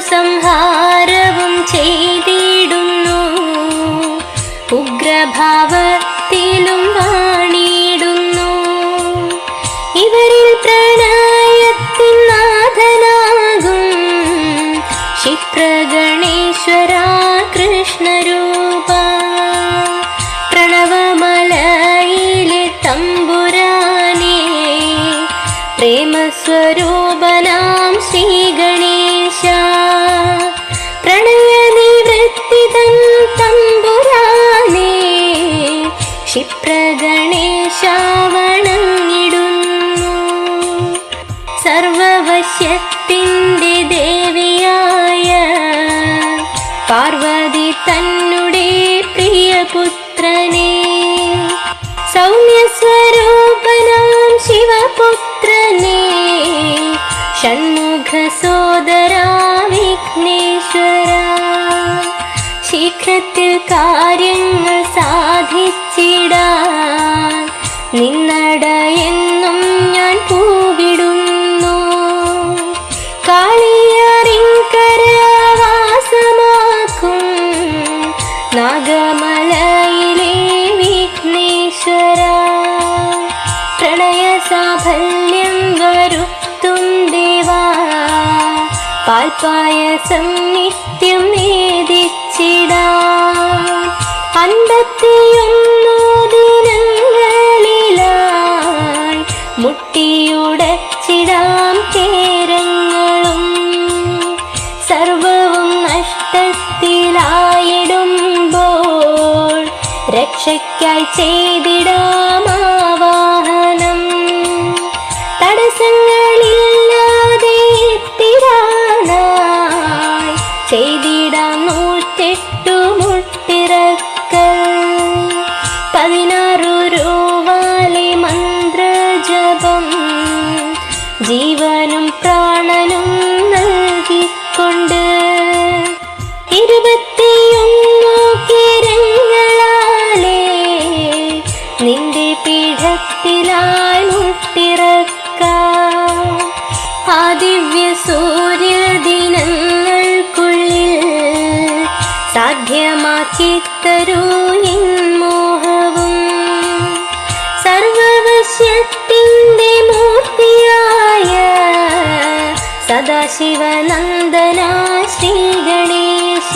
സംഹാരവും ചെയ്തിടുന്നു. ഉഗ്രഭാവത്തിലും വാണിടുന്നു. ഇവരിൽ പ്രണയത്തിൻ നാഥനാകും. ക്ഷിപ്രഗണേശ്വര കൃഷ്ണരൂപ. പ്രണവമലയിലെ തമ്പുരാനേ പ്രേമസ്വരൂപനാം ശ്രീഗണേശ സർവവശ്യത്തിൻ്റെ ദേവിയായ പാർവതി തന്നുടെ പ്രിയപുത്രനെ സൗമ്യസ്വരൂപനാം ശിവപുത്രനെ ഷൺമുഖ സോദര വിഘ്നേശ്വര ശീഘ്രത്തിൽ കാര്യങ്ങൾ സാധിച്ചിടാൻ നാഗമലയിലെ വിഘ്നേശ്വര. പ്രണയ സാഫല്യം വരുത്തും ദേവാ. പാൽപായസം നിത്യം നേദിച്ചിടാ രക്ഷയ്ക്കായി ദിവ്യ സൂര്യ ദിനങ്ങൾക്കുള്ളിൽ സാധ്യമാക്കി തരൂ എൻ മോഹവും സർവവശ്യത്തിന്റെ മൂർത്തിയായ സദാശിവനന്ദന ശ്രീ ഗണേശ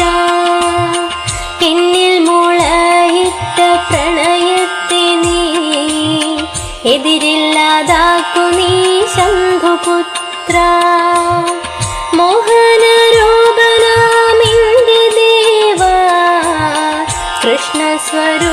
എന്നിൽ മുളയിട്ട പ്രണയത്തെ നീ എതിരില്ലാതാക്കു നീ स्तोत्रा मोहनरोबनामिन्दे देवा कृष्णस्वरूप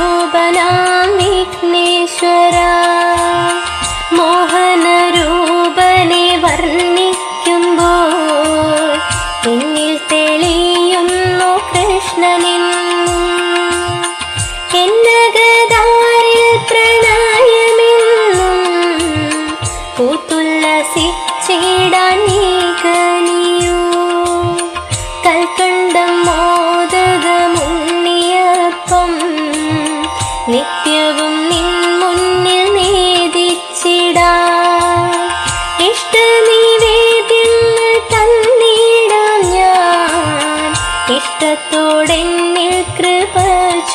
ഇഷ്ടത്തോടെന്നിൽ കൃപ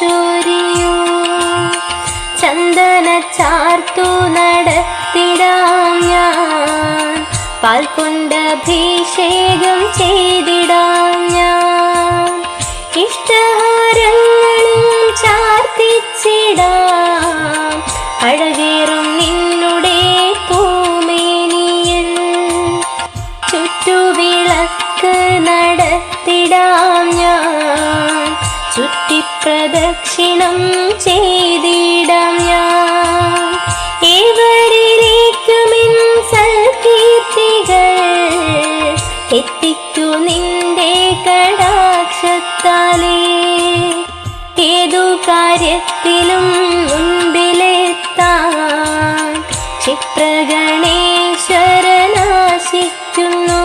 ചൊരിയൂ. ചന്ദന ചാർത്തു നടത്തിടാം ഞാൻ. അഭിഷേകം ചെയ്തിടാം ഞാൻ. ഇഷ്ടഹാരങ്ങളും ചാർത്തിച്ചിടാം. അഴകേറും നിന്നുടെ പൂമേനിയിൽ. ചുറ്റുവിളക്ക് ചുറ്റിപ്രദക്ഷിണം ചെയ്തിടാം ഞാൻ. സൽകീർത്തികൾ എത്തിക്കു നിന്റെ കടാക്ഷത്താലേ. ഏതു കാര്യത്തിലും മുൻപിലെത്താൻ ക്ഷിപ്രഗണേശ്വരനാശിക്കുന്നു.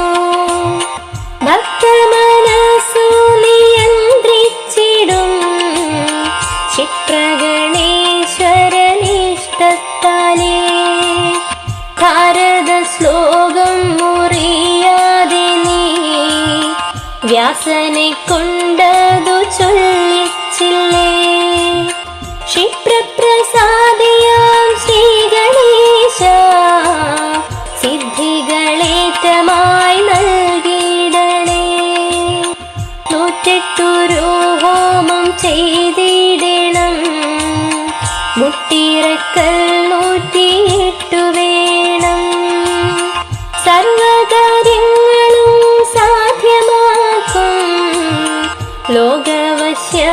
ദാസനെ കൊണ്ടതു ചൊല്ലിച്ചില്ലേ? ക്ഷിപ്രപ്രസാദിയാം ശ്രീ ഗണേശ സിദ്ധികളേറ്റമായി നൽകിയിടണേ. നൂറ്റെട്ടു രൂഹോമം ചെയ്തിടണം. മുട്ടിറക്ക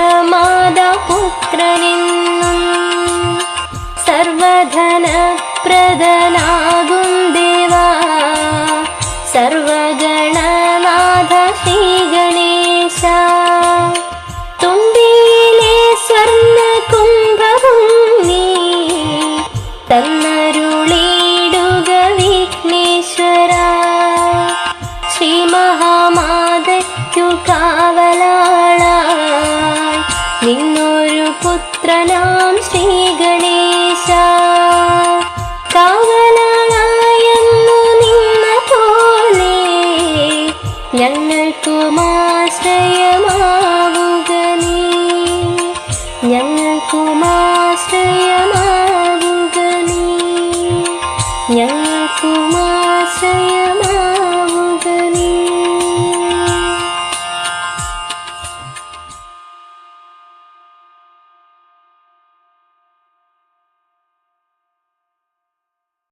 ലോകവശ്യമാതാപുത്രനെന്നും സർവധന പ്രദനാ ഞങ്ങൾക്കുമാശ്രയമാ